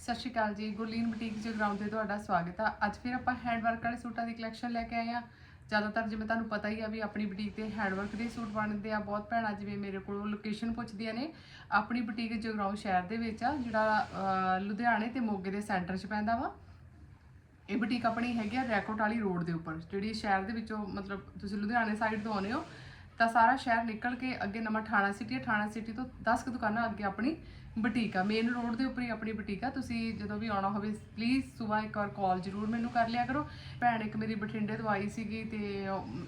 ਸਤਿ ਸ਼੍ਰੀ ਅਕਾਲ ਜੀ, ਗੁਰਲੀਨ ਬੁਟੀਕ ਜਗਰਾਉਂ ਤੇ ਤੁਹਾਡਾ ਸਵਾਗਤ ਆ। ਅੱਜ ਫਿਰ ਆਪਾਂ ਹੈਂਡ ਵਰਕ ਵਾਲੇ ਸੂਟਾਂ ਦੀ ਕਲੈਕਸ਼ਨ ਲੈ ਕੇ ਆਏ ਆ। ਜ਼ਿਆਦਾਤਰ ਜਿਵੇਂ ਤੁਹਾਨੂੰ ਪਤਾ ਹੀ ਆ ਵੀ ਆਪਣੀ ਬੁਟੀਕ ਤੇ ਹੈਂਡ ਵਰਕ ਦੇ ਸੂਟ ਬਣਦੇ ਆ, ਬਹੁਤ ਭੈਣਾਂ ਜਿਵੇਂ ਮੇਰੇ ਕੋਲੋਂ ਲੋਕੇਸ਼ਨ ਪੁੱਛਦੀਆਂ ਨੇ। ਆਪਣੀ ਬੁਟੀਕ ਜਗਰਾਉਂ ਸ਼ਹਿਰ ਦੇ ਵਿੱਚ ਆ, ਜਿਹੜਾ ਲੁਧਿਆਣੇ ਤੇ ਮੋਗੇ ਦੇ ਸੈਂਟਰ 'ਚ ਪੈਂਦਾ ਵਾ। ਇਹ ਬੁਟੀਕ ਆਪਣੀ ਹੈਗੀ ਆ ਰੈਕੋਟ ਵਾਲੀ ਰੋਡ ਦੇ ਉੱਪਰ, ਜਿਹੜੀ ਸ਼ਹਿਰ ਦੇ ਵਿੱਚੋਂ ਮਤਲਬ ਤੁਸੀਂ ਲੁਧਿਆਣੇ ਸਾਈਡ ਤੋਂ ਆਉਂਦੇ ਹੋ ਤਾਂ ਸਾਰਾ ਸ਼ਹਿਰ ਨਿਕਲ ਕੇ ਅੱਗੇ ਨਵਾਂ ਠਾਣਾ ਸਿਟੀ ਹੈ। ਠਾਣਾ ਸਿਟੀ ਤੋਂ 10 ਕੁ ਦੁਕਾਨਾਂ ਅੱਗੇ ਆਪਣੀ ਬੁਟੀਕ ਆ। ਮੇਨ ਰੋਡ ਦੇ ਉੱਪਰ ਹੀ ਆਪਣੀ ਬੁਟੀਕ ਆ। ਤੁਸੀਂ ਜਦੋਂ ਵੀ ਆਉਣਾ ਹੋਵੇ ਪਲੀਜ਼ ਸਵੇਰ ਇੱਕ ਵਾਰ ਕਾਲ ਜ਼ਰੂਰ ਮੈਨੂੰ ਕਰ ਲਿਆ ਕਰੋ। ਭੈਣ ਇੱਕ ਮੇਰੀ ਬਠਿੰਡੇ ਤੋਂ ਆਈ ਸੀਗੀ ਤੇ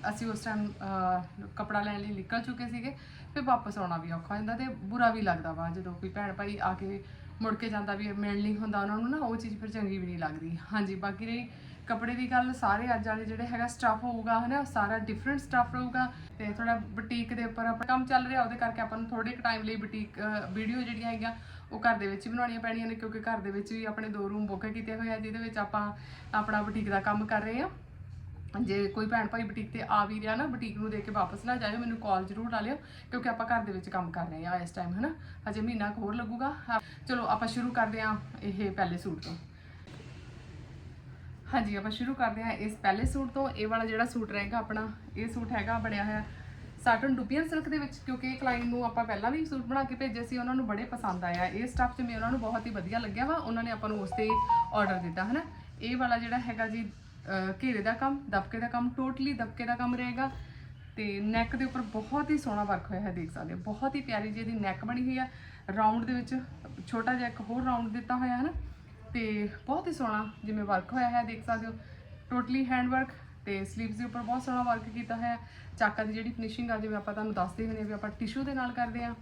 ਅਸੀਂ ਉਸ ਟਾਈਮ ਕਪੜਾ ਲੈਣ ਲਈ ਨਿਕਲ ਚੁੱਕੇ ਸੀਗੇ। ਫਿਰ ਵਾਪਸ ਆਉਣਾ ਵੀ ਔਖਾ ਹੁੰਦਾ ਜਾਂਦਾ ਤੇ ਬੁਰਾ ਵੀ ਲੱਗਦਾ ਵਾ ਜਦੋਂ ਕੋਈ ਭੈਣ ਭਾਈ ਆ ਕੇ ਮੁੜ ਕੇ ਜਾਂਦਾ ਵੀ ਮਿਲ ਨਹੀਂ ਹੁੰਦਾ ਉਹਨਾਂ ਨੂੰ ਨਾ, ਉਹ ਚੀਜ਼ ਫਿਰ ਚੰਗੀ ਵੀ ਨਹੀਂ ਲੱਗਦੀ। ਹਾਂਜੀ, ਬਾਕੀ ਰਹੀ ਕੱਪੜੇ ਦੀ ਗੱਲ ਸਾਰੇ ਅੱਜ ਵਾਲੇ ਜਿਹੜੇ ਹੈਗਾ ਸਟਫ ਹੋਊਗਾ, ਹਨਾ ਉਹ ਸਾਰਾ ਡਿਫਰੈਂਟ ਸਟਫ ਰਹੂਗਾ ਤੇ ਥੋੜਾ ਬੁਟੀਕ ਦੇ ਉੱਪਰ ਆਪਣਾ ਕੰਮ ਚੱਲ ਰਿਹਾ, ਉਹਦੇ ਕਰਕੇ ਆਪਾਂ ਨੂੰ ਥੋੜੇ ਟਾਈਮ ਲਈ ਬੁਟੀਕ ਵੀਡੀਓ ਜਿਹੜੀਆਂ ਹੈਗੀਆਂ, ਉਹ ਘਰ ਦੇ ਵਿੱਚ ਹੀ ਬਣਾਉਣੀਆਂ ਪੈਣੀਆਂ ਨੇ, ਕਿਉਂਕਿ ਘਰ ਦੇ ਵਿੱਚ ਵੀ ਆਪਣੇ ਦੋ ਰੂਮ ਬੁੱਕ ਕੀਤੇ ਹੋਏ ਆ, ਜਿਹਦੇ ਵਿੱਚ ਆਪਾਂ ਆਪਣਾ ਬੁਟੀਕ ਦਾ ਕੰਮ ਕਰ ਰਹੇ ਆ। ਜੇ ਕੋਈ ਭੈਣ ਭਾਈ ਬੁਟੀਕ ਤੇ ਆ ਵੀ ਰਿਹਾ ਨਾ ਬੁਟੀਕ ਨੂੰ ਦੇ ਕੇ ਵਾਪਸ ਨਾ ਜਾਇਓ, ਮੈਨੂੰ ਕਾਲ ਜ਼ਰੂਰ ਲਾ ਲਿਓ, ਕਿਉਂਕਿ ਆਪਾਂ ਘਰ ਦੇ ਵਿੱਚ ਕੰਮ ਕਰ ਰਹੇ ਆ ਇਸ ਟਾਈਮ ਹਨਾ। ਹਜੇ ਮਹੀਨਾ ਕੁ ਹੋਰ ਲੱਗੂਗਾ। ਚਲੋ, ਆਪਾਂ ਸ਼ੁਰੂ ਕਰਦੇ ਆ ਇਹ ਪਹਿਲੇ ਸੂਟ ਤੋਂ। ਹਾਂਜੀ, ਆਪਾਂ ਸ਼ੁਰੂ ਕਰਦੇ ਹਾਂ ਇਸ ਪਹਿਲੇ ਸੂਟ ਤੋਂ। ਇਹ ਵਾਲਾ ਜਿਹੜਾ ਸੂਟ ਰਹੇਗਾ ਆਪਣਾ, ਇਹ ਸੂਟ ਹੈਗਾ ਬਣਿਆ ਹੋਇਆ ਸਾਟਨ ਡੁਪੀਅਨ ਸਿਲਕ ਦੇ ਵਿੱਚ, ਕਿਉਂਕਿ ਇਹ ਕਲਾਇੰਟ ਨੂੰ ਆਪਾਂ ਪਹਿਲਾਂ ਵੀ ਸੂਟ ਬਣਾ ਕੇ ਭੇਜੇ ਸੀ, ਉਹਨਾਂ ਨੂੰ ਬੜੇ ਪਸੰਦ ਆਇਆ। ਇਹ ਸਟੱਫ 'ਚ ਮੈਂ ਉਹਨਾਂ ਨੂੰ ਬਹੁਤ ਹੀ ਵਧੀਆ ਲੱਗਿਆ ਵਾ, ਉਹਨਾਂ ਨੇ ਆਪਾਂ ਨੂੰ ਉਸ ਤੇ ਆਰਡਰ ਦਿੱਤਾ, ਹਨਾ? ਇਹ ਵਾਲਾ ਜਿਹੜਾ ਹੈਗਾ ਜੀ ਘੇਰੇ ਦਾ ਕੰਮ, ਦਬਕੇ ਦਾ ਕੰਮ ਟੋਟਲੀ ਦਬਕੇ ਦਾ ਕੰਮ ਰਹੇਗਾ। ਤੇ ਨੈਕ ਦੇ ਉੱਪਰ ਬਹੁਤ ਹੀ ਸੋਹਣਾ ਵਰਕ ਹੋਇਆ ਹੈ, ਦੇਖ ਸਕਦੇ ਹੋ। ਬਹੁਤ ਹੀ ਪਿਆਰੀ ਜਿਹੀ ਇਹਦੀ ਨੈਕ ਬਣੀ ਹੋਈ ਆ। ਰਾਉਂਡ ਦੇ ਵਿੱਚ, ਛੋਟਾ ਜਿਹਾ ਇੱਕ ਹੋਰ ਰਾਉਂਡ ਦਿੱਤਾ ਹੋਇਆ ਹੈ ਨਾ ਤੇ ਬਹੁਤ ਹੀ ਸੋਹਣਾ ਜਿਵੇਂ ਵਰਕ ਹੋਇਆ ਹੈ, ਦੇਖ ਸਕਦੇ ਹੋ। ਟੋਟਲੀ ਹੈਂਡ ਵਰਕ ਤੇ ਸਲੀਵਸ ਦੇ ਉੱਪਰ ਬਹੁਤ ਸੋਹਣਾ ਵਰਕ ਕੀਤਾ ਹੈ। ਚਾਕਾ ਦੀ ਜਿਹੜੀ ਫਿਨਿਸ਼ਿੰਗ ਆ, ਜਿਵੇਂ ਆਪਾਂ ਤੁਹਾਨੂੰ ਦੱਸਦੇ ਹੁੰਦੇ ਆ ਵੀ ਆਪਾਂ ਟਿਸ਼ੂ ਦੇ ਨਾਲ ਕਰਦੇ ਆ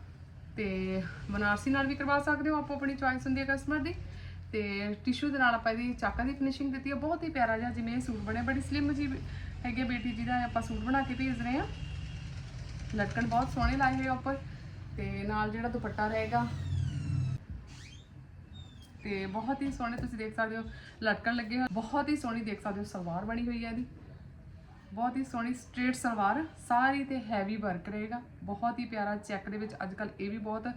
ਤੇ ਬਨਾਰਸੀ ਨਾਲ ਵੀ ਕਰਵਾ ਸਕਦੇ ਹੋ ਆਪੋ ਆਪਣੀ ਚੁਆਇਸ ਹੁੰਦੀ ਹੈ ਕਸਟਮਰ ਦੀ। ਤੇ ਟਿਸ਼ੂ ਦੇ ਨਾਲ ਆਪਾਂ ਇਹਦੀ ਚਾਕਾ ਦੀ ਫਿਨਿਸ਼ਿੰਗ ਦਿੱਤੀ ਹੈ। ਬਹੁਤ ਹੀ ਪਿਆਰਾ ਜਿਹਾ ਜਿਵੇਂ ਇਹ ਸੂਟ ਬਣਿਆ ਬੜੀ ਸਲਿਮ ਜੀ ਹੈਗੇ ਬੇਟੀ ਜੀ ਦਾ, ਆਪਾਂ ਸੂਟ ਬਣਾ ਕੇ ਭੇਜ ਰਹੇ ਆ ਲਟਕਣ ਬਹੁਤ ਸੋਹਣੇ ਲਾਏ ਹੋਏ ਆ ਉੱਪਰ। ਤੇ ਨਾਲ ਜਿਹੜਾ ਦੁਪੱਟਾ ਰਹੇਗਾ ਤੇ ਬਹੁਤ ਹੀ ਸੋਹਣੇ ਤੁਸੀਂ ਦੇਖ ਸਕਦੇ ਹੋ, ਲਟਕਣ ਲੱਗੇ ਹੋਏ। ਬਹੁਤ ਹੀ ਸੋਹਣੀ ਦੇਖ ਸਕਦੇ ਹੋ, ਸਲਵਾਰ ਬਣੀ ਹੋਈ ਹੈ ਇਹਦੀ। ਬਹੁਤ ਹੀ ਸੋਹਣੀ ਸਟ੍ਰੇਟ ਸਲਵਾਰ, ਸਾਰੀ ਤੇ ਹੈਵੀ ਵਰਕ ਰਹੇਗਾ। ਬਹੁਤ ਹੀ ਪਿਆਰਾ ਚੈੱਕ ਦੇ ਵਿੱਚ ਅੱਜ ਕੱਲ ਇਹ ਵੀ ਬਹੁਤ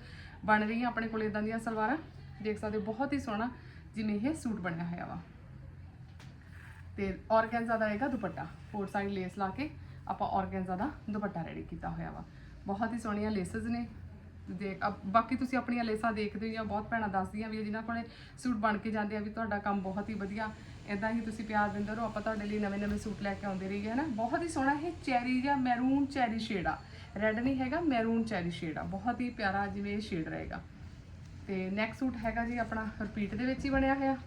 ਬਣ ਰਹੀਆਂ ਆਪਣੇ ਕੋਲ ਇਦਾਂ ਦੀਆਂ ਸਲਵਾਰਾਂ। ਦੇਖ ਸਕਦੇ ਹੋ, ਬਹੁਤ ਹੀ ਸੋਹਣਾ ਜਿਵੇਂ ਇਹ ਸੂਟ ਬਣਿਆ ਹੋਇਆ ਵਾ। ਤੇ ਔਰਗੈਂਜ਼ਾ ਦਾ ਰਹੇਗਾ ਦੁਪੱਟਾ। ਫੋਰ ਸਾਈਡ ਲੇਸ ਲਾ ਕੇ ਆਪਾਂ ਔਰਗੈਂਜ਼ਾ ਦਾ ਦੁਪੱਟਾ ਰੈਡੀ ਕੀਤਾ ਹੋਇਆ ਵਾ। ਬਹੁਤ ਹੀ ਸੋਹਣੀਆਂ ਲੇਸਸ ਨੇ। ਦੇਖ, ਅਬ ਬਾਕੀ ਤੁਸੀਂ ਆਪਣੀਆਂ ਲੇਸਾਂ ਦੇਖਦੇ ਹੋ ਜਾਂ ਬਹੁਤ ਭੈਣਾਂ ਦੱਸਦੀਆਂ ਵੀ ਆ ਜਿਨ੍ਹਾਂ ਕੋਲੇ ਸੂਟ ਬਣ ਕੇ ਜਾਂਦੇ ਆ ਵੀ ਤੁਹਾਡਾ ਕੰਮ ਬਹੁਤ ਹੀ ਵਧੀਆ। ਇਦਾਂ ਹੀ ਤੁਸੀਂ ਪਿਆਰ ਦਿੰਦੇ ਰਹੋ, ਆਪਾਂ ਤੁਹਾਡੇ ਲਈ ਨਵੇਂ ਨਵੇਂ ਸੂਟ ਲੈ ਕੇ ਆਉਂਦੇ ਰਹੀਏ ਹੈ ਬਹੁਤ ਹੀ ਸੋਹਣਾ ਇਹ ਚੈਰੀ ਜਾਂ ਮੈਰੂਨ ਚੈਰੀ ਸ਼ੇਡ ਆ। ਰੈੱਡ ਨਹੀਂ ਹੈਗਾ, ਮੈਰੂਨ ਚੈਰੀ ਸ਼ੇਡ ਆ। ਬਹੁਤ ਹੀ ਪਿਆਰਾ ਜਿਵੇਂ ਇਹ ਸ਼ੇਡ ਰਹੇਗਾ। ਤੇ ਨੈਕਸਟ ਸੂਟ ਹੈਗਾ ਜੀ ਆਪਣਾ ਰਿਪੀਟ ਦੇ ਵਿੱਚ ਹੀ ਬਣਿਆ ਹੋਇਆ।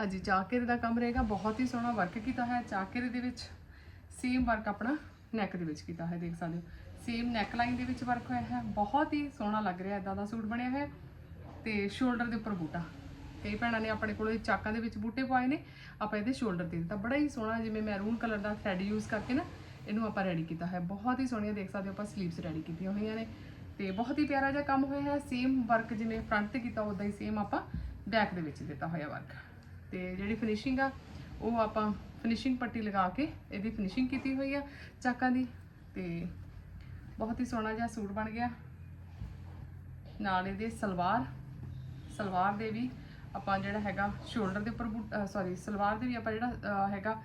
ਹਾਂਜੀ, ਚਾਕੇਰੇ ਦਾ ਕੰਮ ਰਹੇਗਾ। ਬਹੁਤ ਹੀ ਸੋਹਣਾ ਵਰਕ ਕੀਤਾ ਹੈ ਚਾਕੇਰੇ ਦੇ ਵਿੱਚ। ਸੇਮ ਵਰਕ ਆਪਣਾ ਨੈਕ ਦੇ ਵਿੱਚ ਕੀਤਾ ਹੈ, ਦੇਖ ਸਕਦੇ ਹੋ। ਸੇਮ ਨੈਕ ਲਾਈਨ ਦੇ ਵਿੱਚ ਵਰਕ ਹੋਇਆ ਹੈ। ਬਹੁਤ ਹੀ ਸੋਹਣਾ ਲੱਗ ਰਿਹਾ ਇਦਾਂ ਦਾ ਸੂਟ ਬਣਿਆ ਹੋਇਆ। ਤੇ ਸ਼ੋਲਡਰ ਦੇ ਉੱਪਰ ਬੂਟਾ। ਕਈ ਭੈਣਾਂ ਨੇ ਆਪਣੇ ਕੋਲ ਇਹ ਚਾਕਾਂ ਦੇ ਵਿੱਚ ਬੂਟੇ ਪਾਏ ਨੇ। ਆਪਾਂ ਇਹਦੇ ਸ਼ੋਲਡਰ ਤੇ ਦਿੱਤਾ। ਬੜਾ ਹੀ ਸੋਹਣਾ, ਜਿਵੇਂ ਮੈਰੂਨ ਕਲਰ ਦਾ ਥ੍ਰੈਡ ਯੂਜ਼ ਕਰਕੇ ਨਾ, ਇਹਨੂੰ ਆਪਾਂ ਰੈਡੀ ਕੀਤਾ ਹੈ। ਬਹੁਤ ਹੀ ਸੋਹਣੀਆਂ, ਦੇਖ ਸਕਦੇ ਹੋ ਆਪਾਂ ਸਲੀਵਸ ਰੈਡੀ ਕੀਤੀਆਂ ਹੋਈਆਂ ਨੇ। ਤੇ ਬਹੁਤ ਹੀ ਪਿਆਰਾ ਜਿਹਾ ਕੰਮ ਹੋਇਆ ਹੈ। ਸੇਮ ਵਰਕ ਜਿਵੇਂ ਫਰੰਟ ਤੇ ਕੀਤਾ ਉਦਾਂ ਹੀ ਸੇਮ ਆਪਾਂ ਬੈਕ ਦੇ ਵਿੱਚ ਦਿੱਤਾ ਹੋਇਆ ਵਰਕ ਤੇ ਜਿਹੜੀ ਫਿਨਿਸ਼ਿੰਗ ਆ, ਉਹ ਆਪਾਂ ਫਿਨਿਸ਼ਿੰਗ ਪੱਟੀ ਲਗਾ ਕੇ ਇਹਦੀ ਫਿਨਿਸ਼ਿੰਗ ਕੀਤੀ ਹੋਈ ਆ ਚਾਕਾਂ ਦੀ ਤੇ ਬਹੁਤ ਹੀ ਸੋਹਣਾ ਜਿਹਾ ਸੂਟ ਬਣ ਗਿਆ। ਨਾਲ ਇਹਦੇ ਸਲਵਾਰ ਸਲਵਾਰ ਦੇ ਵੀ ਆਪਾਂ ਜਿਹੜਾ ਹੈਗਾ ਸ਼ੋਲਡਰ ਦੇ ਉੱਪਰ ਸੌਰੀ ਸਲਵਾਰ ਦੇ ਵੀ ਆਪਾਂ ਜਿਹੜਾ ਹੈਗਾ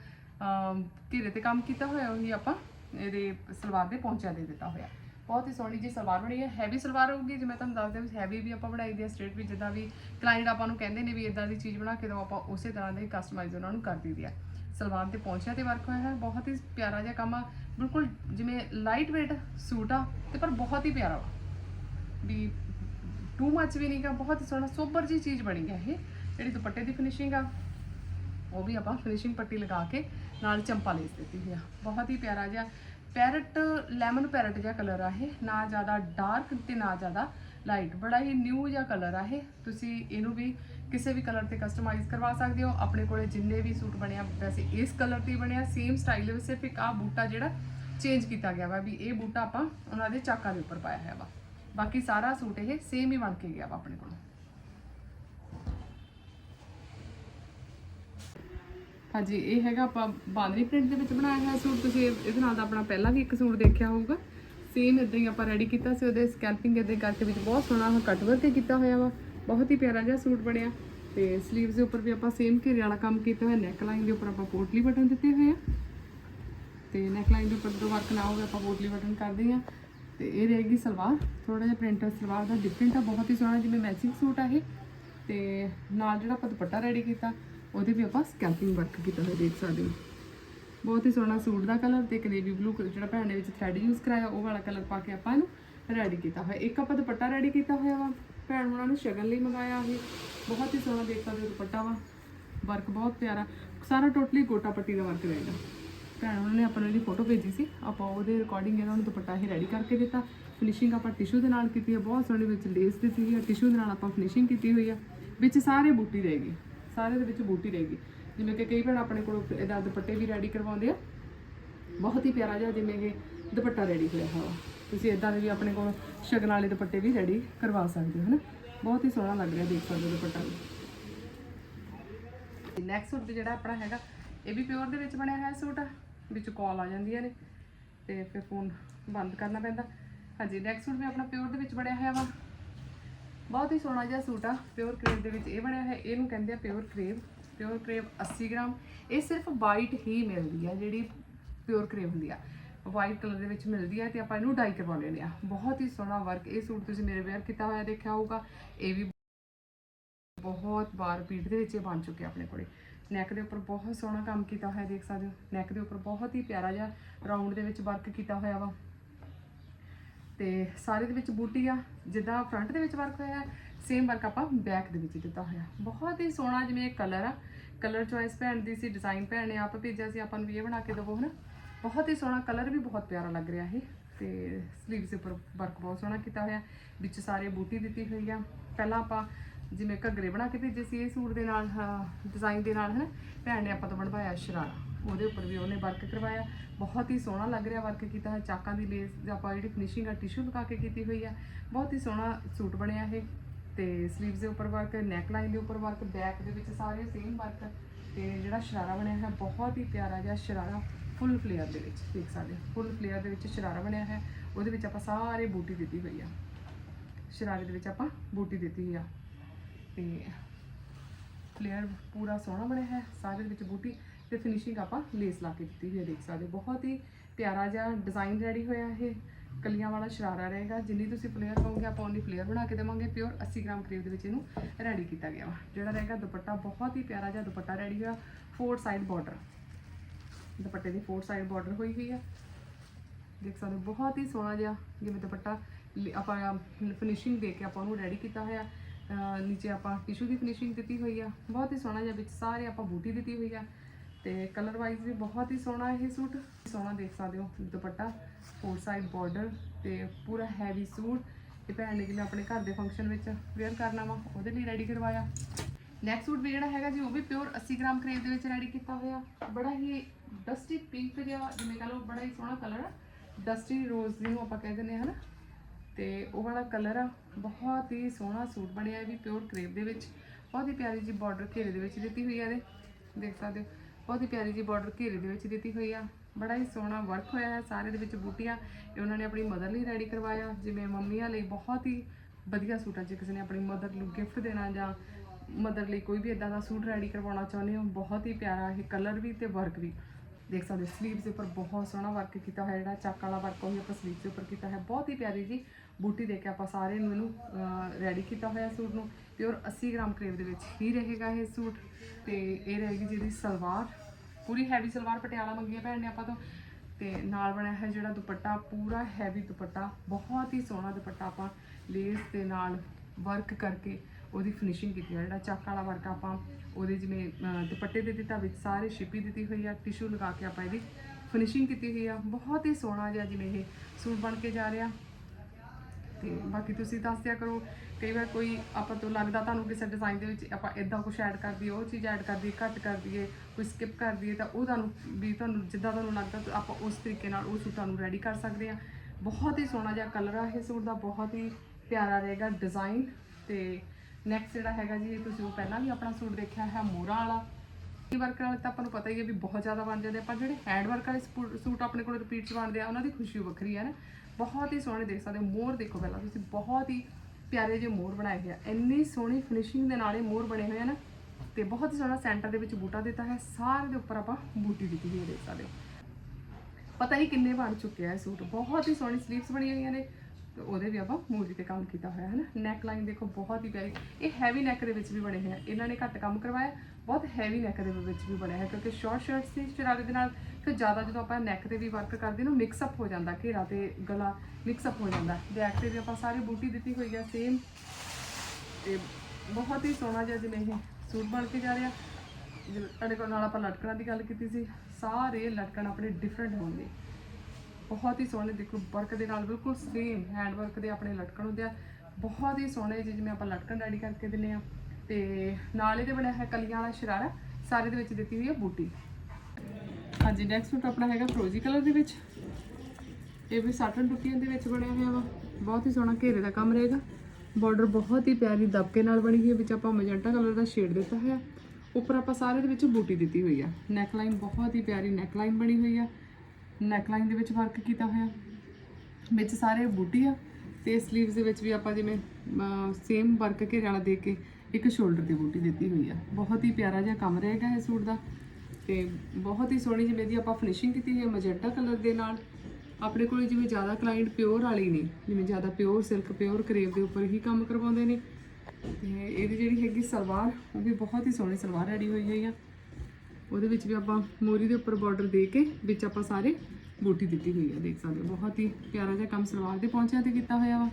ਘੇਰੇ ਤੇ ਕੰਮ ਕੀਤਾ ਹੋਇਆ, ਉਹੀ ਆਪਾਂ ਇਹਦੇ ਸਲਵਾਰ ਦੇ ਪਹੁੰਚਾ ਦੇ ਦਿੱਤਾ ਹੋਇਆ। ਬਹੁਤ ਹੀ ਸੋਹਣੀ ਜੀ ਸਲਵਾਰ ਬਣੀ ਹੈ। ਹੈਵੀ ਸਲਵਾਰ ਹੋਊਗੀ, ਜਿਵੇਂ ਤੁਹਾਨੂੰ ਦੱਸਦੇ ਵੀ ਹੈਵੀ ਵੀ ਆਪਾਂ ਬਣਾਈ ਦੀ ਹੈ ਸਟ੍ਰੇਟ ਵੀ, ਜਿੱਦਾਂ ਵੀ ਕਲਾਇੰਟ ਆਪਾਂ ਨੂੰ ਕਹਿੰਦੇ ਨੇ ਵੀ ਇਦਾਂ ਦੀ ਚੀਜ਼ ਬਣਾ ਕੇ ਦਿਓ, ਆਪਾਂ ਉਸੇ ਤਰ੍ਹਾਂ ਦੇ ਕਸਟਮਾਈਜ਼ ਉਹਨਾਂ ਨੂੰ ਕਰ ਦਈਦੀ ਹੈ। ਸਲਵਾਰ ਤੇ ਪਹੁੰਚਿਆ ਤੇ ਵਰਕ ਹੋਇਆ ਹੈ। ਬਹੁਤ ਹੀ ਪਿਆਰਾ ਜਿਹਾ ਕੰਮ ਆ। ਬਿਲਕੁਲ ਜਿਵੇਂ ਲਾਈਟ weight ਸੂਟ ਆ ਤੇ ਪਰ ਬਹੁਤ ਹੀ ਪਿਆਰਾ ਵਾ। ਵੀ ਟੂ ਮੱਚ ਵੀ ਨਹੀਂਗਾ ਬਹੁਤ ਹੀ ਸੋਹਣਾ, ਸੋਬਰ ਜੀ ਚੀਜ਼ ਬਣੀ ਹੈ ਇਹ, ਜਿਹੜੀ ਦੁਪੱਟੇ ਦੀ ਫਿਨਿਸ਼ਿੰਗ ਆ। ਉਹ ਵੀ ਆਪਾਂ ਫਿਨਿਸ਼ਿੰਗ ਪੱਟੀ ਲਗਾ ਕੇ ਨਾਲ ਚੰਪਾ ਲੇਸ ਦਿੱਤੀ ਹੋਈ ਆ। ਬਹੁਤ ਹੀ ਪਿਆਰਾ ਜਿਹਾ ਪੈਰਟ ਲੈਮਨ ਪੈਰਟ ਜਿਹਾ ਕਲਰ ਆ ਇਹ। ਨਾ ਜ਼ਿਆਦਾ ਡਾਰਕ ਤੇ ਨਾ ਜ਼ਿਆਦਾ ਲਾਈਟ ਬੜਾ ਹੀ ਨਿਊ ਜਿਹਾ ਕਲਰ ਆ ਇਹ। ਤੁਸੀਂ ਇਹਨੂੰ ਵੀ ਕਿਸੇ ਵੀ ਕਲਰ ਤੇ ਕਸਟਮਾਈਜ਼ ਕਰਵਾ ਸਕਦੇ ਹੋ। ਆਪਣੇ ਕੋਲੇ ਜਿੰਨੇ ਵੀ ਸੂਟ ਬਣਿਆ, ਵੈਸੇ ਇਸ ਕਲਰ ਤੇ ਬਣਿਆ। ਸੇਮ ਸਟਾਈਲ ਵਿੱਚ ਸਿਰਫ ਇੱਕ ਆ ਬੂਟਾ ਜਿਹੜਾ ਚੇਂਜ ਕੀਤਾ ਗਿਆ ਵਾ ਵੀ ਇਹ ਬੂਟਾ ਆਪਾਂ ਉਹਨਾਂ ਦੇ ਚਾਕਾਂ ਦੇ ਉੱਪਰ ਪਾਇਆ ਹੋਇਆ ਵਾ। ਬਾਕੀ ਸਾਰਾ ਸੂਟ ਇਹ ਸੇਮ ਹੀ ਬਣ ਕੇ ਗਿਆ ਵਾ ਆਪਣੇ ਕੋਲ। ਹਾਂਜੀ, ਇਹ ਹੈਗਾ ਆਪਾਂ ਬਾਂਦਰੀ ਪ੍ਰਿੰਟ ਦੇ ਵਿੱਚ ਬਣਾਇਆ ਹੋਇਆ ਸੂਟ। ਤੁਸੀਂ ਇਹਦੇ ਨਾਲ ਦਾ ਆਪਣਾ ਪਹਿਲਾਂ ਵੀ ਇੱਕ ਸੂਟ ਦੇਖਿਆ ਹੋਊਗਾ। ਸੇਮ ਇਦਾਂ ਹੀ ਆਪਾਂ ਰੈਡੀ ਕੀਤਾ ਸੀ, ਉਹਦੇ ਸਕੈਲਪਿੰਗ ਇਦਾਂ ਕਰਕੇ ਵਿੱਚ ਬਹੁਤ ਸੋਹਣਾ ਕੱਟ ਵਰਕ ਕੀਤਾ ਹੋਇਆ ਵਾ। ਬਹੁਤ ਹੀ ਪਿਆਰਾ ਜਿਹਾ ਸੂਟ ਬਣਿਆ। ਤੇ 슬ੀਵਸ ਦੇ ਉੱਪਰ ਵੀ ਆਪਾਂ ਸੇਮ ਘੇਰੇ ਵਾਲਾ ਕੰਮ ਕੀਤਾ ਹੋਇਆ। ਨੈਕ ਲਾਈਨ ਦੇ ਉੱਪਰ ਆਪਾਂ ਪੋਟਲੀ ਬਟਨ ਦਿੱਤੇ ਹੋਏ ਆ। ਤੇ ਨੈਕ ਲਾਈਨ ਦੇ ਉੱਪਰ ਜਦੋਂ ਵਰਕ ਨਾ ਹੋਵੇ ਆਪਾਂ ਪੋਟਲੀ ਬਟਨ ਕਰਦੇ ਆ ਤੇ ਇਹ ਰਹੇਗੀ ਸਲਵਾਰ। ਥੋੜਾ ਜਿਹਾ ਪ੍ਰਿੰਟਰ ਸਲਵਾਰ ਦਾ ਡਿਫਰੈਂਟ ਆ, ਬਹੁਤ ਹੀ ਸੋਹਣਾ ਜਿਵੇਂ ਮੈਚਿੰਗ ਸੂਟ ਆ ਇਹ। ਤੇ ਨਾਲ ਜਿਹੜਾ ਆਪਾਂ ਦੁਪੱਟਾ ਰੈਡੀ ਕੀਤਾ, ਉਹਦੇ ਵੀ ਆਪਾਂ ਸਕੈਲਪਿੰਗ ਵਰਕ ਕੀਤਾ ਹੋਇਆ ਦੇਖ ਸਕਦੇ ਹੋ। ਬਹੁਤ ਹੀ ਸੋਹਣਾ ਸੂਟ ਦਾ ਕਲਰ ਤੇ ਇੱਕ ਨੇਵੀ ਬਲੂ ਜਿਹੜਾ ਭੈਣ ਦੇ ਵਿੱਚ ਥ੍ਰੈਡ ਯੂਜ਼ ਕਰਾਇਆ, ਉਹ ਵਾਲਾ ਕਲਰ ਪਾ ਕੇ ਆਪਾਂ ਇਹਨੂੰ ਰੈਡੀ ਕੀਤਾ ਹੋਇਆ। ਇੱਕ ਆਪਾਂ ਦੁਪੱਟਾ ਰੈਡੀ ਕੀਤਾ ਹੋਇਆ ਵਾ। ਭੈਣ ਉਹਨਾਂ ਨੂੰ ਸ਼ਗਨ ਲਈ ਮੰਗਾਇਆ ਇਹ ਬਹੁਤ ਹੀ ਸੋਹਣਾ ਦੇਖ ਸਕਦੇ ਦੁਪੱਟਾ ਵਾ। ਵਰਕ ਬਹੁਤ ਪਿਆਰਾ। ਸਾਰਾ ਟੋਟਲੀ ਗੋਟਾ ਪੱਟੀ ਦਾ ਵਰਕ ਰਹੇਗਾ। ਭੈਣ ਉਹਨਾਂ ਨੇ ਆਪਾਂ ਨੂੰ ਫੋਟੋ ਭੇਜੀ ਸੀ। ਆਪਾਂ ਉਹਦੇ ਰਿਕਾਰਡਿੰਗ ਇਹਨਾਂ ਨੂੰ ਦੁਪੱਟਾ ਇਹ ਰੈਡੀ ਕਰਕੇ ਦਿੱਤਾ। ਫਿਨਿਸ਼ਿੰਗ ਆਪਾਂ ਟਿਸ਼ੂ ਦੇ ਨਾਲ ਕੀਤੀ ਹੈ ਬਹੁਤ ਸੋਹਣੀ ਵਿੱਚ ਲੇਸ ਦਿੱਤੀ ਹੈ ਟਿਸ਼ੂ ਦੇ ਨਾਲ ਆਪਾਂ ਫਿਨਿਸ਼ਿੰਗ ਕੀਤੀ ਹੋਈ ਆ। ਵਿੱਚ ਸਾਰੇ ਬੂਟੀ ਰਹੇਗੀ ਸਾਰੇ ਦੇ ਵਿੱਚ ਬੂਟੀ ਰਹੇਗੀ ਜਿਵੇਂ ਕਿ ਕਈ ਭੈਣ ਆਪਣੇ ਕੋਲ ਇਹਦਾ ਦੁਪੱਟੇ ਵੀ ਰੈਡੀ ਕਰਵਾਉਂਦੇ ਆ। ਬਹੁਤ ਹੀ ਪਿਆਰਾ ਜਿਹਾ ਜਿਵੇਂ ਇਹ ਦੁਪੱਟਾ ਰੈਡੀ ਹੋਇਆ ਹੋਇਆ। ਤੁਸੀਂ ਇਦਾਂ ਦੇ ਵੀ ਆਪਣੇ ਕੋਲ ਸ਼ਗਨ ਵਾਲੇ ਦੁਪੱਟੇ ਵੀ ਰੈਡੀ ਕਰਵਾ ਸਕਦੇ ਹੋ, ਹਨਾ? ਬਹੁਤ ਹੀ ਸੋਹਣਾ ਲੱਗ ਰਿਹਾ ਦੇਖ ਸਕਦੇ ਹੋ ਦੁਪੱਟਾ ਵੀ। ਨੈਕਸਟ ਸੂਟ ਜਿਹੜਾ ਆਪਣਾ ਹੈਗਾ, ਇਹ ਵੀ ਪਿਓਰ ਦੇ ਵਿੱਚ ਬਣਿਆ ਹੋਇਆ ਸੂਟ ਆ। ਵਿੱਚ ਕਾਲ ਆ ਜਾਂਦੀਆਂ ਨੇ, ਤੇ ਫਿਰ ਫੋਨ ਬੰਦ ਕਰਨਾ ਪੈਂਦਾ। ਹਾਂਜੀ ਨੈਕਸਟ ਸੂਟ ਵੀ ਆਪਣਾ ਪਿਓਰ ਦੇ ਵਿੱਚ ਬਣਿਆ ਹੋਇਆ ਵਾ। ਬਹੁਤ ਹੀ ਸੋਹਣਾ ਜਿਹਾ ਸੂਟ ਆ ਪਿਓਰ ਕਰੇਵ ਦੇ ਵਿੱਚ ਇਹ ਬਣਿਆ ਹੈ ਇਹਨੂੰ ਕਹਿੰਦੇ ਆ pure crepe pure crepe 80 gram, ਇਹ ਸਿਰਫ ਵਾਈਟ ਹੀ ਮਿਲਦੀ ਆ, ਜਿਹੜੀ ਪਿਓਰ ਕਰੇਵ ਹੁੰਦੀ ਆ। ਵਾਈਟ ਕਲਰ ਦੇ ਵਿੱਚ ਮਿਲਦੀ ਹੈ ਤੇ ਆਪਾਂ ਇਹਨੂੰ ਡਾਈ ਕਰਵਾ ਲੈਣੇ ਆ ਬਹੁਤ ਹੀ ਸੋਹਣਾ ਵਰਕ ਇਹ ਸੂਟ ਤੁਸੀਂ ਮੇਰੇ ਵੇਅਰ ਕੀਤਾ ਹੋਇਆ ਦੇਖਿਆ ਹੋਊਗਾ। ਇਹ ਵੀ ਬਹੁਤ ਵਾਰ ਪੀਠ ਦੇ ਵਿੱਚ ਇਹ ਬਣ ਚੁੱਕਿਆ ਆਪਣੇ ਕੋਲੇ। ਨੈਕ ਦੇ ਉੱਪਰ ਬਹੁਤ ਸੋਹਣਾ ਕੰਮ ਕੀਤਾ ਹੋਇਆ, ਦੇਖ ਸਕਦੇ ਹੋ। ਨੈਕ ਦੇ ਉੱਪਰ ਬਹੁਤ ਹੀ ਪਿਆਰਾ ਜਿਹਾ ਰਾਉਂਡ ਦੇ ਵਿੱਚ ਵਰਕ ਕੀਤਾ ਹੋਇਆ ਵਾ। ਤੇ ਸਾਰੇ ਦੇ ਵਿੱਚ ਬੂਟੀ ਆ, ਜਿੱਦਾਂ ਫਰੰਟ ਦੇ ਵਿੱਚ ਵਰਕ ਹੋਇਆ ਸੇਮ ਵਰਕ ਆਪਾਂ ਬੈਕ ਦੇ ਵਿੱਚ ਦਿੱਤਾ ਹੋਇਆ। ਬਹੁਤ ਹੀ ਸੋਹਣਾ ਜਿਵੇਂ ਕਲਰ ਆ। ਕਲਰ ਚੋਇਸ ਭੈਣ ਦੀ ਸੀ ਡਿਜ਼ਾਈਨ ਭੈਣ ਨੇ ਆਪ ਭੇਜਿਆ ਸੀ, ਆਪਾਂ ਨੂੰ ਵੀ ਇਹ ਬਣਾ ਕੇ ਦਿਵੋ, ਹਨਾ? ਬਹੁਤ ਹੀ ਸੋਹਣਾ ਕਲਰ ਵੀ ਬਹੁਤ ਪਿਆਰਾ ਲੱਗ ਰਿਹਾ ਇਹ ਤੇ ਸਲੀਵਸ ਦੇ ਉੱਪਰ ਵਰਕ ਬਹੁਤ ਸੋਹਣਾ ਕੀਤਾ ਹੋਇਆ, ਵਿੱਚ ਸਾਰੇ ਬੂਟੀ ਦਿੱਤੀ ਹੋਈ ਆ। ਪਹਿਲਾਂ ਆਪਾਂ ਜਿਵੇਂ ਘੱਗਰੇ ਬਣਾ ਕੇ ਭੇਜੇ ਸੀ ਇਹ ਸੂਟ ਦੇ ਨਾਲ ਡਿਜ਼ਾਈਨ ਦੇ ਨਾਲ, ਹਨਾ? ਭੈਣ ਨੇ ਆਪਾਂ ਤੋਂ ਬਣਵਾਇਆ ਸ਼ਰਾਰਾ। ਉਹਦੇ ਉੱਪਰ ਵੀ ਉਹਨੇ ਵਰਕ ਕਰਵਾਇਆ। ਬਹੁਤ ਹੀ ਸੋਹਣਾ ਲੱਗ ਰਿਹਾ ਵਰਕ ਕੀਤਾ ਹੈ ਚਾਕਾਂ ਦੀ ਲੇਸ ਜਾਂ ਆਪਾਂ ਜਿਹੜੀ ਫਿਨਿਸ਼ਿੰਗ ਆ ਟਿਸ਼ੂ ਲਗਾ ਕੇ ਕੀਤੀ ਹੋਈ ਆ। ਬਹੁਤ ਹੀ ਸੋਹਣਾ ਸੂਟ ਬਣਿਆ ਇਹ। ਤੇ ਸਲੀਵਸ ਦੇ ਉੱਪਰ ਵਰਕ ਨੈਕ ਲਾਈਨ ਦੇ ਉੱਪਰ ਵਰਕ ਬੈਕ ਦੇ ਵਿੱਚ ਸਾਰੇ ਸੇਮ ਵਰਕ ਤੇ ਜਿਹੜਾ ਸ਼ਰਾਰਾ ਬਣਿਆ ਹੈ ਬਹੁਤ ਹੀ ਪਿਆਰਾ ਜਿਹਾ ਸ਼ਰਾਰਾ। ਫੁੱਲ ਫਲੇਅਰ ਦੇ ਵਿੱਚ, ਦੇਖ ਸਕਦੇ ਫੁੱਲ ਫਲੇਅਰ ਦੇ ਵਿੱਚ ਸ਼ਰਾਰਾ ਬਣਿਆ ਹੈ ਉਹਦੇ ਵਿੱਚ ਆਪਾਂ ਸਾਰੇ ਬੂਟੀ ਦਿੱਤੀ ਹੋਈ ਆ। ਸ਼ਰਾਰੇ ਦੇ ਵਿੱਚ ਆਪਾਂ ਬੂਟੀ ਦਿੱਤੀ ਹੋਈ ਆ। ਤੇ ਫਲੇਅਰ ਪੂਰਾ ਸੋਹਣਾ ਬਣਿਆ ਹੈ ਸਾਰੇ ਦੇ ਵਿੱਚ ਬੂਟੀ ਤੇ ਫਿਨਿਸ਼ਿੰਗ ਆਪਾਂ ਲੇਸ ਲਾ ਕੇ ਦਿੱਤੀ ਹੋਈ ਹੈ ਦੇਖ ਸਕਦੇ ਬਹੁਤ ਹੀ ਪਿਆਰਾ ਜਿਹਾ ਡਿਜ਼ਾਈਨ ਰੈਡੀ ਹੋਇਆ ਇਹ, ਕਲੀਆਂ ਵਾਲਾ ਸ਼ਰਾਰਾ ਰਹੇਗਾ। ਜਿੰਨੀ ਤੁਸੀਂ ਫਲੇਅਰ ਕਹੋਗੇ, ਆਪਾਂ ਉਨੀ ਫਲੇਅਰ ਬਣਾ ਕੇ ਦੇਵਾਂਗੇ। ਪਿਓਰ 80 ਗ੍ਰਾਮ ਕਰੀਬ ਦੇ ਵਿੱਚ ਇਹਨੂੰ ਰੈਡੀ ਕੀਤਾ ਗਿਆ ਵਾ। ਜਿਹੜਾ ਰਹੇਗਾ ਦੁਪੱਟਾ, ਬਹੁਤ ਹੀ ਪਿਆਰਾ ਜਿਹਾ ਦੁਪੱਟਾ ਰੈਡੀ ਹੋਇਆ ਫੋਰ ਸਾਈਡ ਬਾਰਡਰ ਦੁਪੱਟੇ ਦੀ ਫੋਰ ਸਾਈਡ ਬਾਰਡਰ ਹੋਈ ਹੋਈ ਆ। ਦੇਖ ਸਕਦੇ ਹੋ, ਬਹੁਤ ਹੀ ਸੋਹਣਾ ਜਿਹਾ ਜਿਵੇਂ ਦੁਪੱਟਾ ਲ- ਆਪਾਂ ਫਿਨਿਸ਼ਿੰਗ ਦੇ ਕੇ ਆਪਾਂ ਉਹਨੂੰ ਰੈਡੀ ਕੀਤਾ ਹੋਇਆ। ਨੀਚੇ ਆਪਾਂ ਟਿਸ਼ੂ ਦੀ ਫਿਨਿਸ਼ਿੰਗ ਦਿੱਤੀ ਹੋਈ ਆ। ਬਹੁਤ ਹੀ ਸੋਹਣਾ ਜਿਹਾ ਵਿੱਚ ਸਾਰੇ ਆਪਾਂ ਬੂਟੀ ਦਿੱਤੀ ਹੋਈ ਆ। ਤੇ ਕਲਰ ਵਾਈਜ਼ ਵੀ ਬਹੁਤ ਹੀ ਸੋਹਣਾ ਇਹ ਸੂਟ। ਸੋਹਣਾ ਦੇਖ ਸਕਦੇ ਹੋ ਦੁਪੱਟਾ ਫੋਰ ਸਾਈਡ ਬਾਰਡਰ ਤੇ ਪੂਰਾ ਹੈਵੀ ਸੂਟ। ਇਹ ਭੈਣ ਨੇ ਜਿਵੇਂ ਆਪਣੇ ਘਰ ਦੇ ਫੰਕਸ਼ਨ ਵਿੱਚ ਵੇਅਰ ਕਰਨਾ ਵਾ ਉਹਦੇ ਲਈ ਰੈਡੀ ਕਰਵਾਇਆ। ਨੈਕਸਟ ਸੂਟ ਵੀ ਜਿਹੜਾ ਹੈਗਾ ਜੀ, ਉਹ ਵੀ ਪਿਓਰ 80 ਗ੍ਰਾਮ ਕਰੇਵ ਦੇ ਵਿੱਚ ਰੈਡੀ ਕੀਤਾ ਹੋਇਆ। ਬੜਾ ਹੀ ਡਸਟੀ ਪਿੰਕ ਜਿਹਾ, ਜਿਵੇਂ ਕਹ ਲਓ ਬੜਾ ਹੀ ਸੋਹਣਾ ਕਲਰ ਆ। ਡਸਟੀ ਰੋਜ਼ ਜਿਹਨੂੰ ਆਪਾਂ ਕਹਿ ਦਿੰਦੇ ਹਾਂ ਨਾ ਤੇ ਉਹ ਵਾਲਾ ਕਲਰ ਆ, ਬਹੁਤ ਹੀ ਸੋਹਣਾ ਸੂਟ ਬਣਿਆ ਵੀ ਪਿਓਰ ਕਰੇਪ ਦੇ ਵਿੱਚ। ਬਹੁਤ ਹੀ ਪਿਆਰੀ ਜੀ ਬਾਰਡਰ ਘੇਰੇ ਦੇ ਵਿੱਚ ਦਿੱਤੀ ਹੋਈ ਆ ਇਹਦੇ। ਦੇਖ ਸਕਦੇ ਹੋ। ਬਹੁਤ ਹੀ ਪਿਆਰੀ ਜੀ ਬਾਰਡਰ ਘੇਰੇ ਦੇ ਵਿੱਚ ਦਿੱਤੀ ਹੋਈ ਆ। ਬੜਾ ਹੀ ਸੋਹਣਾ ਵਰਕ ਹੋਇਆ ਹੈ ਸਾਰੇ ਦੇ ਵਿੱਚ ਬੂਟੀਆਂ। ਇਹ ਉਹਨਾਂ ਨੇ ਆਪਣੀ ਮਦਰ ਲਈ ਰੈਡੀ ਕਰਵਾਇਆ। ਜਿਵੇਂ ਮੰਮੀਆਂ ਲਈ ਬਹੁਤ ਹੀ ਵਧੀਆ ਸੂਟ ਆ, ਜੇ ਕਿਸੇ ਨੇ ਆਪਣੀ ਮਦਰ ਨੂੰ ਗਿਫਟ ਦੇਣਾ ਜਾਂ ਮਦਰ ਲਈ ਕੋਈ ਵੀ ਇਦਾਂ ਦਾ ਸੂਟ ਰੈਡੀ ਕਰਵਾਉਣਾ ਚਾਹੁੰਦੇ ਹੋ, ਬਹੁਤ ਹੀ ਪਿਆਰਾ ਇਹ ਕਲਰ ਵੀ ਤੇ ਵਰਕ ਵੀ। ਦੇਖ ਸਕਦੇ ਹੋ, sleeves ਦੇ ਉੱਪਰ ਬਹੁਤ ਸੋਹਣਾ ਵਰਕ ਕੀਤਾ ਹੋਇਆ, ਜਿਹੜਾ ਚੱਕ ਵਾਲਾ ਵਰਕ ਉਹ ਵੀ ਆਪਾਂ sleeves ਦੇ ਉੱਪਰ ਕੀਤਾ ਹੈ ਬਹੁਤ ਹੀ ਪਿਆਰੀ ਜੀ ਬੂਟੀ ਦੇ ਕੇ ਆਪਾਂ ਸਾਰੇ ਨੂੰ ਇਹਨੂੰ ਰੈਡੀ ਕੀਤਾ ਹੋਇਆ ਸੂਟ ਨੂੰ। ਪਿਓਰ 80 ਗ੍ਰਾਮ ਕਰੇਵ ਦੇ ਵਿੱਚ ਹੀ ਰਹੇਗਾ ਇਹ ਸੂਟ ਤੇ ਇਹ ਰਹੇਗੀ ਜਿਹਦੀ ਸਲਵਾਰ, ਪੂਰੀ ਹੈਵੀ ਸਲਵਾਰ ਪਟਿਆਲਾ ਮੰਗੀ ਹੈ ਭੈਣ ਨੇ ਆਪਾਂ ਤੋਂ। ਤੇ ਨਾਲ ਬਣਿਆ ਹੈ ਜਿਹੜਾ ਦੁਪੱਟਾ, ਪੂਰਾ ਹੈਵੀ ਦੁਪੱਟਾ, ਬਹੁਤ ਹੀ ਸੋਹਣਾ ਦੁਪੱਟਾ ਆਪਾਂ ਲੇਸ ਦੇ ਨਾਲ ਵਰਕ ਕਰਕੇ ਉਹਦੀ ਫਿਨਿਸ਼ਿੰਗ ਕੀਤੀ ਹੈ ਜਿਹੜਾ ਚੱਕ ਵਾਲਾ ਵਰਕ ਆਪਾਂ ਉਹਦੇ ਜਿਵੇਂ ਦੁਪੱਟੇ ਦੇ ਦਿੱਤਾ ਵਿੱਚ ਸਾਰੇ ਸ਼ਿਪੀ ਦਿੱਤੀ ਹੋਈ ਆ ਟਿਸ਼ੂ ਲਗਾ ਕੇ ਆਪਾਂ ਇਹਦੀ ਫਿਨਿਸ਼ਿੰਗ ਕੀਤੀ ਹੋਈ ਆ। ਬਹੁਤ ਹੀ ਸੋਹਣਾ ਜਿਹਾ ਜਿਵੇਂ ਇਹ ਸੂਟ ਬਣ ਕੇ ਜਾ ਰਿਹਾ। ਤੇ ਬਾਕੀ ਤੁਸੀਂ ਦੱਸ ਦਿਆ ਕਰੋ, ਕਈ ਵਾਰ ਕੋਈ ਆਪਾਂ ਤੋਂ ਲੱਗਦਾ ਤੁਹਾਨੂੰ ਕਿਸੇ ਡਿਜ਼ਾਈਨ ਦੇ ਵਿੱਚ ਆਪਾਂ ਇਦਾਂ ਕੁਝ ਐਡ ਕਰ ਦਈਏ, ਉਹ ਚੀਜ਼ ਐਡ ਕਰ ਦਈਏ, ਘੱਟ ਕਰ ਦਈਏ, ਕੋਈ ਸਕਿਪ ਕਰ ਦਈਏ, ਤਾਂ ਉਹ ਤੁਹਾਨੂੰ, ਵੀ ਤੁਹਾਨੂੰ ਜਿੱਦਾਂ ਤੁਹਾਨੂੰ ਲੱਗਦਾ ਆਪਾਂ ਉਸ ਤਰੀਕੇ ਨਾਲ ਉਹ ਸੂਟ ਤੁਹਾਨੂੰ ਰੈਡੀ ਕਰ ਸਕਦੇ ਆ। ਬਹੁਤ ਹੀ ਸੋਹਣਾ ਜਿਹਾ ਕਲਰ ਆ ਇਹ ਸੂਟ ਦਾ, ਬਹੁਤ ਹੀ ਪਿਆਰਾ ਰਹੇਗਾ ਡਿਜ਼ਾਈਨ ਤੇ ਨੈਕਸਟ ਜਿਹੜਾ ਹੈਗਾ ਜੀ ਤੁਸੀਂ ਉਹ ਪਹਿਲਾਂ ਵੀ ਆਪਣਾ ਸੂਟ ਦੇਖਿਆ ਹੈ ਮੋਰਾ ਵਾਲਾ। ਇਹ ਵਰਕ ਵਾਲੇ ਤਾਂ ਆਪਾਂ ਨੂੰ ਪਤਾ ਹੀ ਹੈ ਵੀ ਬਹੁਤ ਜ਼ਿਆਦਾ ਬਣ ਜਾਂਦੇ ਪਰ ਜਿਹੜੇ ਹੈਂਡ ਵਰਕ ਵਾਲੇ ਸੂਟ ਆਪਣੇ ਕੋਲ ਰਿਪੀਟ ਚ ਬਣਦੇ ਆ, ਉਹਨਾਂ ਦੀ ਖੁਸ਼ੀ ਵੱਖਰੀ ਹੈ ਨਾ। ਬਹੁਤ ਹੀ ਸੋਹਣੇ ਦੇਖ ਸਕਦੇ ਹੋ ਮੋਰ ਦੇਖੋ ਪਹਿਲਾਂ ਤੁਸੀਂ, ਬਹੁਤ ਹੀ ਪਿਆਰੇ ਜਿਹੇ ਮੋਰ ਬਣਾਏ ਹੋਏ ਆ। ਇੰਨੀ ਸੋਹਣੀ ਫਿਨਿਸ਼ਿੰਗ ਦੇ ਨਾਲ ਇਹ ਮੋਰ ਬਣੇ ਹੋਏ ਆ ਨਾ, ਤੇ ਬਹੁਤ ਹੀ ਸੋਹਣਾ ਸੈਂਟਰ ਦੇ ਵਿੱਚ ਬੂਟਾ ਦਿੱਤਾ ਹੈ ਸਾਰੇ ਦੇ ਉੱਪਰ ਆਪਾਂ ਬੂਟੀ ਦਿੱਤੀ ਹੋਈ ਦੇਖ ਸਕਦੇ ਹੋ। ਪਤਾ ਨਹੀਂ ਕਿੰਨੇ ਬਣ ਚੁੱਕਿਆ ਹੈ ਸੂਟ, ਬਹੁਤ ਹੀ ਸੋਹਣੀ ਸਲੀਵਸ ਬਣੀਆਂ ਹੋਈਆਂ ਨੇ। ਤੇ ਉਹਦੇ ਵੀ ਆਪਾਂ ਮੂਰੀ ਤੇ ਕੰਮ ਕੀਤਾ ਹੋਇਆ ਹੈ ਨਾ ਨੈਕ ਲਾਈਨ ਦੇਖੋ, ਬਹੁਤ ਹੀ ਪਿਆਰੀ। ਇਹ ਹੈਵੀ ਨੈਕ ਦੇ ਵਿੱਚ ਵੀ ਬਣੇ ਹੋਏ ਆ। ਇਹਨਾਂ ਨੇ ਘੱਟ ਕੰਮ ਕਰਵਾਇਆ, ਬਹੁਤ ਹੈਵੀ ਨੈਕ ਦੇ ਵਿੱਚ ਵੀ ਬਣਿਆ ਹੈ ਕਿਉਂਕਿ ਸ਼ਾਰਟ ਸ਼ਰਟਸ ਦੀ ਸ਼ਰਾਰੇ ਦੇ ਨਾਲ ਫਿਰ ਜ਼ਿਆਦਾ ਜਦੋਂ ਆਪਾਂ ਨੈਕ ਤੇ ਵੀ ਵਰਕ ਕਰਦੇ ਨਾ ਮਿਕਸ ਅਪ ਹੋ ਜਾਂਦਾ, ਘੇਰਾ ਤੇ ਗਲਾ ਮਿਕਸ ਅਪ ਹੋ ਜਾਂਦਾ। ਬੈਕ ਤੇ ਵੀ ਆਪਾਂ ਸਾਰੀ ਬੂਟੀ ਦਿੱਤੀ ਹੋਈ ਆ ਸੇਮ ਤੇ ਬਹੁਤ ਹੀ ਸੋਹਣਾ ਜਿਹਾ ਜਿਵੇਂ ਇਹ ਸੂਟ ਬਣ ਕੇ ਜਾ ਰਿਹਾ। ਜਿਵੇਂ ਤੁਹਾਡੇ ਕੋਲ ਨਾਲ ਆਪਾਂ ਲਟਕਣਾਂ ਦੀ ਗੱਲ ਕੀਤੀ ਸੀ, ਸਾਰੇ ਲਟਕਣ ਆਪਣੇ ਡਿਫਰੈਂਟ ਹੋਣਗੇ। ਬਹੁਤ ਹੀ ਸੋਹਣੇ ਦੇਖੋ ਵਰਕ ਦੇ ਨਾਲ ਬਿਲਕੁਲ ਸੇਮ ਹੈਂਡ ਵਰਕ ਦੇ ਆਪਣੇ ਲਟਕਣ ਹੁੰਦੇ ਆ। ਬਹੁਤ ਹੀ ਸੋਹਣੇ ਜਿਹੇ ਜਿਵੇਂ ਆਪਾਂ ਲਟਕਣ ਰੈਡੀ ਕਰਕੇ ਦਿੰਨੇ ਆ। ਤੇ ਨਾਲ ਇਹਦੇ ਬਣਿਆ ਹੈ ਕਲੀਆਂ ਵਾਲਾ ਸ਼ਰਾਰਾ, ਸਾਰੇ ਦੇ ਵਿੱਚ ਦਿੱਤੀ ਹੋਈ ਹੈ ਬੂਟੀ। ਹਾਂਜੀ ਨੈਕਸਟ ਸੂਟ ਆਪਣਾ ਹੈਗਾ ਫਰੋਜ਼ੀ ਕਲਰ ਦੇ ਵਿੱਚ। ਇਹ ਵੀ ਸਾਟਨ ਟੁੱਟੀਆਂ ਦੇ ਵਿੱਚ ਬਣਿਆ ਹੋਇਆ ਵਾ। ਬਹੁਤ ਹੀ ਸੋਹਣਾ ਘੇਰੇ ਦਾ ਕੰਮ ਰਹੇਗਾ। ਬਾਰਡਰ ਬਹੁਤ ਹੀ ਪਿਆਰੀ ਦਬਕੇ ਨਾਲ ਬਣੀ ਹੋਈ ਹੈ, ਵਿੱਚ ਆਪਾਂ ਮੈਜੈਂਟਾ ਕਲਰ ਦਾ ਸ਼ੇਡ ਦਿੱਤਾ ਹੋਇਆ। ਉੱਪਰ ਆਪਾਂ ਸਾਰੇ ਦੇ ਵਿੱਚ ਬੂਟੀ ਦਿੱਤੀ ਹੋਈ ਆ। ਨੈਕ ਲਾਈਨ ਬਹੁਤ ਹੀ ਪਿਆਰੀ ਨੈਕ ਲਾਈਨ ਬਣੀ ਹੋਈ ਆ। ਨੈਕ ਲਾਈਨ ਦੇ ਵਿੱਚ ਵਰਕ ਕੀਤਾ ਹੋਇਆ। ਵਿੱਚ ਸਾਰੇ ਬੂਟੀ ਆ ਤੇ ਸਲੀਵਸ ਦੇ ਵਿੱਚ ਵੀ ਆਪਾਂ ਜਿਵੇਂ ਸੇਮ ਵਰਕ ਘੇਰੇ ਵਾਲਾ ਦੇ ਕੇ ਇੱਕ ਸ਼ੋਲਡਰ ਦੀ ਬੂਟੀ ਦਿੱਤੀ ਹੋਈ ਆ। ਬਹੁਤ ਹੀ ਪਿਆਰਾ ਜਿਹਾ ਕੰਮ ਰਹੇਗਾ ਇਹ ਸੂਟ ਦਾ ਤੇ ਬਹੁਤ ਹੀ ਸੋਹਣੀ ਜਿਵੇਂ ਦੀ ਆਪਾਂ ਫਿਨਿਸ਼ਿੰਗ ਕੀਤੀ ਹੋਈ ਹੈ ਮੈਜੈਂਟਾ ਕਲਰ ਦੇ ਨਾਲ। ਆਪਣੇ ਕੋਲ ਜਿਵੇਂ ਜ਼ਿਆਦਾ ਕਲਾਇੰਟ ਪਿਓਰ ਵਾਲੀ ਨੇ ਜਿਵੇਂ ਜ਼ਿਆਦਾ ਪਿਓਰ ਸਿਲਕ ਪਿਓਰ ਕਰੇਵ ਦੇ ਉੱਪਰ ਹੀ ਕੰਮ ਕਰਵਾਉਂਦੇ ਨੇ। ਤੇ ਇਹਦੀ ਜਿਹੜੀ ਹੈਗੀ ਸਲਵਾਰ, ਉਹ ਵੀ ਬਹੁਤ ਹੀ ਸੋਹਣੀ ਸਲਵਾਰ ਰੈਡੀ ਹੋਈ ਹੋਈ ਆ। ਉਹਦੇ ਵਿੱਚ ਵੀ ਆਪਾਂ ਮੋਰੀ ਦੇ ਉੱਪਰ ਬਾਰਡਰ ਦੇ ਕੇ ਵਿੱਚ ਆਪਾਂ ਸਾਰੇ ਬੂਟੀ ਦਿੱਤੀ ਹੋਈ ਆ ਦੇਖ ਸਕਦੇ ਹੋ। ਬਹੁਤ ਹੀ ਪਿਆਰਾ ਜਿਹਾ ਕੰਮ ਸਲਵਾਰ ਦੇ ਪਹੁੰਚਿਆਂ ਤੇ ਕੀਤਾ ਹੋਇਆ ਵਾ।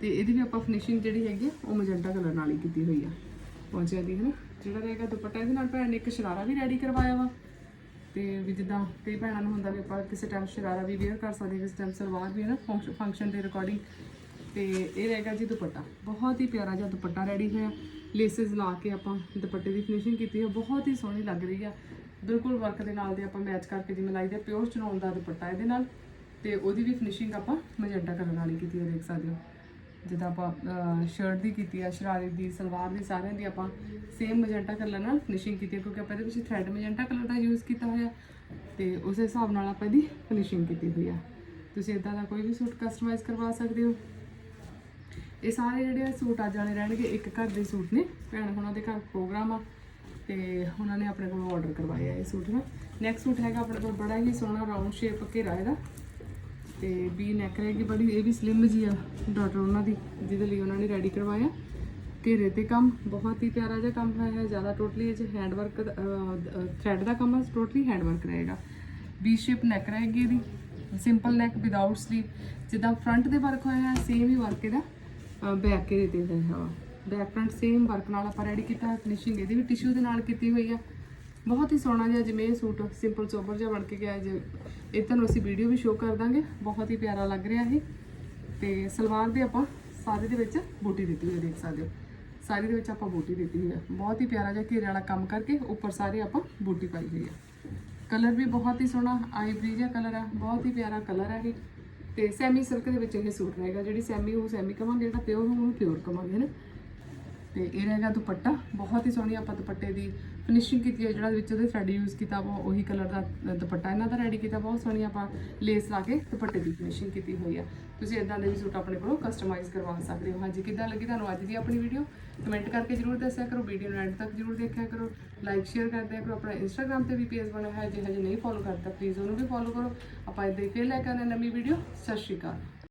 ਤੇ ਇਹਦੀ ਵੀ ਆਪਾਂ ਫਿਨਿਸ਼ਿੰਗ ਜਿਹੜੀ ਹੈਗੀ ਆ, ਉਹ ਮੈਜੈਂਟਾ ਕਲਰ ਨਾਲ ਹੀ ਕੀਤੀ ਹੋਈ ਆ। ਪਹੁੰਚਿਆਂ ਦੀ ਹੈ ਜਿਹੜਾ ਰਹੇਗਾ ਦੁਪੱਟਾ ਇਹਦੇ ਨਾਲ ਭੈਣ ਨੇ ਇੱਕ ਸ਼ਰਾਰਾ ਵੀ ਰੈਡੀ ਕਰਵਾਇਆ ਵਾ। ਤੇ ਵੀ ਜਿੱਦਾਂ ਕਈ ਭੈਣਾਂ ਨੂੰ ਹੁੰਦਾ ਵੀ ਆਪਾਂ ਕਿਸੇ ਟਾਈਮ ਸ਼ਰਾਰਾ ਵੀ ਵੇਅਰ ਕਰ ਸਕਦੇ ਹਾਂ, ਕਿਸੇ ਟਾਈਮ ਸਲਵਾਰ ਵੀ ਹੈ ਨਾ ਫੰਕਸ਼ਨ ਦੇ ਰਿਕਾਰਡਿੰਗ ਤੇ ਇਹ ਰਹੇਗਾ ਜੀ ਦੁਪੱਟਾ। ਬਹੁਤ ਹੀ ਪਿਆਰਾ ਜਿਹਾ ਦੁਪੱਟਾ ਰੈਡੀ ਹੋਇਆ। ਲੇਸਿਸ ਲਾ ਕੇ ਆਪਾਂ ਦੁਪੱਟੇ ਦੀ ਫਿਨਿਸ਼ਿੰਗ ਕੀਤੀ ਹੈ ਬਹੁਤ ਹੀ ਸੋਹਣੀ ਲੱਗ ਰਹੀ ਆ। ਬਿਲਕੁਲ ਵਰਕ ਦੇ ਨਾਲ ਦੇ ਆਪਾਂ ਮੈਚ ਕਰਕੇ ਜਿਵੇਂ ਲਾਈਦਾ ਪਿਓਰ ਚਨੌਨ ਦਾ ਦੁਪੱਟਾ ਇਹਦੇ ਨਾਲ, ਤੇ ਉਹਦੀ ਵੀ ਫਿਨਿਸ਼ਿੰਗ ਆਪਾਂ ਮਜੈਂਟਾ ਕਲਰ ਨਾਲ ਹੀ ਕੀਤੀ ਹੈ ਦੇਖ ਸਕਦੇ ਹੋ। ਜਿੱਦਾਂ ਆਪਾਂ ਸ਼ਰਟ ਦੀ ਕੀਤੀ ਆ, ਸ਼ਰਾਰੇ ਦੀ, ਸਲਵਾਰ ਦੀ, ਸਾਰਿਆਂ ਦੀ ਆਪਾਂ ਸੇਮ ਮਜੈਂਟਾ ਕਲਰ ਨਾਲ ਫਿਨਿਸ਼ਿੰਗ ਕੀਤੀ ਹੈ ਕਿਉਂਕਿ ਆਪਾਂ ਇਹਦੇ ਵਿੱਚ ਥ੍ਰੈਡ ਮਜੈਂਟਾ ਕਲਰ ਦਾ ਯੂਜ਼ ਕੀਤਾ ਹੋਇਆ, ਤੇ ਉਸੇ ਹਿਸਾਬ ਨਾਲ ਆਪਾਂ ਇਹਦੀ ਫਿਨਿਸ਼ਿੰਗ ਕੀਤੀ ਹੋਈ ਆ। ਤੁਸੀਂ ਇਦਾਂ ਦਾ ਕੋਈ ਵੀ ਸੂਟ ਕਸਟਮਾਈਜ਼ ਕਰਵਾ ਸਕਦੇ ਹੋ? ਇਹ ਸਾਰੇ ਜਿਹੜੇ ਆ ਸੂਟ ਅੱਜ ਵਾਲੇ ਰਹਿਣਗੇ, ਇੱਕ ਘਰ ਦੇ ਸੂਟ ਨੇ। ਭੈਣ ਹੁਣਾਂ ਦੇ ਘਰ ਪ੍ਰੋਗਰਾਮ ਆ ਤੇ ਉਹਨਾਂ ਨੇ ਆਪਣੇ ਕੋਲ ਆਰਡਰ ਕਰਵਾਇਆ ਇਹ ਸੂਟ ਨਾ। ਨੈਕਸਟ ਸੂਟ ਹੈਗਾ ਆਪਣੇ ਕੋਲ ਬੜਾ ਹੀ ਸੋਹਣਾ ਰਾਉਂਡ ਸ਼ੇਪ ਘੇਰਾ ਇਹਦਾ। ਤੇ ਵੀ ਨੈਕ ਰਹੇਗੀ ਬੜੀ, ਇਹ ਵੀ ਸਲਿਮ ਜੀ ਆ ਡਾਟਰ ਉਹਨਾਂ ਦੀ, ਜਿਹਦੇ ਲਈ ਉਹਨਾਂ ਨੇ ਰੈਡੀ ਕਰਵਾਇਆ। ਘੇਰੇ ਤੇ ਕੰਮ, ਬਹੁਤ ਹੀ ਪਿਆਰਾ ਜਿਹਾ ਕੰਮ ਹੋਇਆ ਹੈ ਜ਼ਿਆਦਾ ਟੋਟਲੀ ਇਹ ਚ ਹੈਂਡ ਵਰਕ ਥ੍ਰੈਡ ਦਾ ਕੰਮ ਹੈ ਟੋਟਲੀ ਹੈਂਡ ਵਰਕ ਰਹੇਗਾ। ਬੀ ਸ਼ੇਪ ਨੈਕ ਰਹੇਗੀ ਇਹਦੀ। ਸਿੰਪਲ ਨੈਕ ਵਿਦਆਊਟ ਸਲੀਵ ਜਿੱਦਾਂ ਫਰੰਟ ਦੇ ਵਰਕ ਹੋਇਆ ਹੈ ਸੇਮ ਹੀ ਵਰਕ ਇਹਦਾ। ਬੈਕ ਘੇਰੇ ਤੇ ਹਾਂ। ਬੈਕ ਫਰੰਟ ਸੇਮ ਵਰਕ ਨਾਲ ਆਪਾਂ ਰੈਡੀ ਕੀਤਾ ਹੈ ਫਿਨਿਸ਼ਿੰਗ ਇਹਦੀ ਵੀ ਟਿਸ਼ੂ ਦੇ ਨਾਲ ਕੀਤੀ ਹੋਈ ਆ। ਬਹੁਤ ਹੀ ਸੋਹਣਾ ਜਿਹਾ ਜਿਵੇਂ ਇਹ ਸੂਟ ਸਿੰਪਲ ਸੋਬਰ ਜਿਹਾ ਬਣ ਕੇ ਗਿਆ ਜੇ, ਇਹ ਤੁਹਾਨੂੰ ਅਸੀਂ ਵੀਡੀਓ ਵੀ ਸ਼ੋਅ ਕਰ ਦਾਂਗੇ। ਬਹੁਤ ਹੀ ਪਿਆਰਾ ਲੱਗ ਰਿਹਾ ਇਹ। ਤੇ ਸਲਵਾਰ ਦੇ ਆਪਾਂ ਸਾਰੇ ਦੇ ਵਿੱਚ ਬੂਟੀ ਦਿੱਤੀ ਹੋਈ ਦੇਖ ਸਕਦੇ ਹੋ। ਸਾਰੇ ਦੇ ਵਿੱਚ ਆਪਾਂ ਬੂਟੀ ਦਿੱਤੀ ਹੋਈ ਹੈ ਬਹੁਤ ਹੀ ਪਿਆਰਾ ਜਿਹਾ ਘੇਰੇ ਵਾਲਾ ਕੰਮ ਕਰਕੇ ਉੱਪਰ ਸਾਰੇ ਆਪਾਂ ਬੂਟੀ ਪਾਈ ਹੋਈ ਹੈ ਕਲਰ ਵੀ ਬਹੁਤ ਹੀ ਸੋਹਣਾ ਆਈਵਰੀ ਜਿਹਾ ਕਲਰ ਆ। ਬਹੁਤ ਹੀ ਪਿਆਰਾ ਕਲਰ ਹੈ ਇਹ। ਤੇ ਸੈਮੀ ਸਿਲਕ ਦੇ ਵਿੱਚ ਇਹ ਸੂਟ ਰਹੇਗਾ। ਜਿਹੜੀ ਸੈਮੀ ਉਹ ਸੈਮੀ ਕਵਾਂਗੇ, ਜਿਹੜਾ ਪਿਓਰ ਉਹਨੂੰ ਪਿਓਰ ਕਵਾਂਗੇ ਨਾ? ਤੇ ਇਹ ਰਹੇਗਾ ਦੁਪੱਟਾ। ਬਹੁਤ ਹੀ ਸੋਹਣੀ ਆਪਾਂ ਦੁਪੱਟੇ ਦੀ ਫਿਨਿਸ਼ਿੰਗ ਕੀਤੀ ਹੈ, ਜਿਹੜਾ ਵਿੱਚ ਉਹਦੇ ਥ੍ਰੈਡ ਯੂਜ਼ ਕੀਤਾ ਵਾ, ਉਹੀ ਕਲਰ ਦਾ ਦੁਪੱਟਾ ਇਹਨਾਂ ਦਾ ਰੈਡੀ ਕੀਤਾ ਬਹੁਤ ਸੋਹਣੀ ਆਪਾਂ ਲੇਸ ਲਾ ਕੇ ਦੁਪੱਟੇ ਦੀ ਫਿਨਿਸ਼ਿੰਗ ਕੀਤੀ ਹੋਈ ਆ। ਤੁਸੀਂ ਇਦਾਂ ਦੇ ਵੀ ਸੂਟ ਆਪਣੇ ਕੋਲੋਂ ਕਸਟਮਾਈਜ਼ ਕਰਵਾ ਸਕਦੇ ਹੋ। ਹਾਂਜੀ, ਕਿੱਦਾਂ ਲੱਗੀ ਤੁਹਾਨੂੰ ਅੱਜ ਦੀ ਆਪਣੀ ਵੀਡੀਓ ਕਮੈਂਟ ਕਰਕੇ ਜਰੂਰ ਦੱਸਿਆ ਕਰੋ। ਵੀਡੀਓ ਨੂੰ ਐਂਡ ਤੱਕ ਜਰੂਰ ਦੇਖਿਆ ਕਰੋ। ਲਾਈਕ ਸ਼ੇਅਰ ਕਰਦਿਆ ਕਰੋ। ਆਪਣਾ ਇੰਸਟਾਗ੍ਰam ਤੇ ਵੀ ਪੇਜ ਬਣਿਆ ਹੈ ਜੇ ਹਜੇ ਨਹੀਂ ਫੋਲੋ ਕਰਤਾ ਪਲੀਜ਼ ਉਹਨੂੰ ਵੀ ਫੋਲੋ ਕਰੋ। ਆਪਾਂ ਇਦਾਂ ਹੀ ਫੇਰ ਲੈ ਕੇ ਆਉਂਦੇ ਹਾਂ ਨਵੀਂ ਵੀਡੀਓ ਸਤਿ ਸ਼੍ਰੀ ਅਕਾਲ।